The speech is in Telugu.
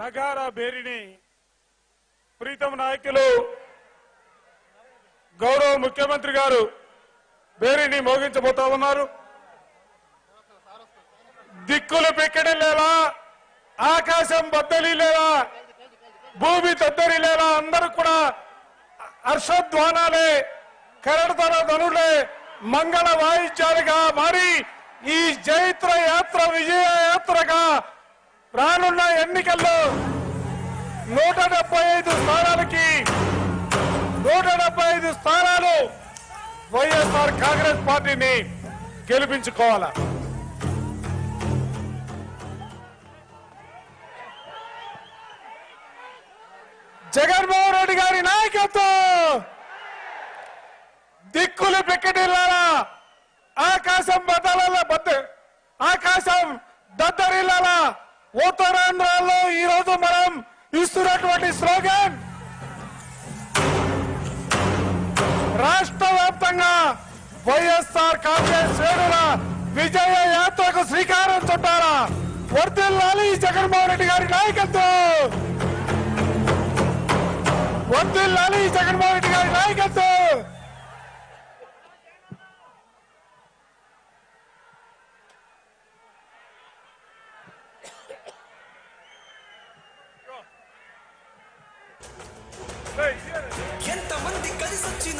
నగారా బేరిని ప్రీతం నాయకులు గౌరవ ముఖ్యమంత్రి గారు బేరిని మోగించబోతా ఉన్నారు. దిక్కులు పెక్కడిల్లేలా ఆకాశం బద్దలిల్లేలా భూమి తద్దరిల్లేలా అందరూ కూడా హర్షధ్వానాలే కరడతర ధనులే మంగళ వాయిద్యాలుగా మారి ఈ జైత్ర యాత్ర విజయ యాత్రగా రానున్న ఎన్నికల్లో నూట డెబ్బై ఐదు స్థానాలకి నూట డెబ్బై ఐదు స్థానాలు వైఎస్ఆర్ కాంగ్రెస్ పార్టీని గెలిపించుకోవాలా? జగన్మోహన్ రెడ్డి గారి నాయకత్వం! దిక్కులు పెక్కటిల్లారా! ఆకాశం బద్దల బద్ద ఉత్తరాంధ్రలో ఈ రోజు మనం ఇస్తున్నటువంటి స్లోగన్. రాష్ట్ర వ్యాప్తంగా వైఎస్ఆర్ కాంగ్రెస్ శ్రేణుల విజయ యాత్రకు శ్రీకారం చుట్టారా వర్దిల్లాలి జగన్మోహన్ రెడ్డి గారి నాయకత్వం. వర్దిల్లాలి జగన్మోహన్ రెడ్డి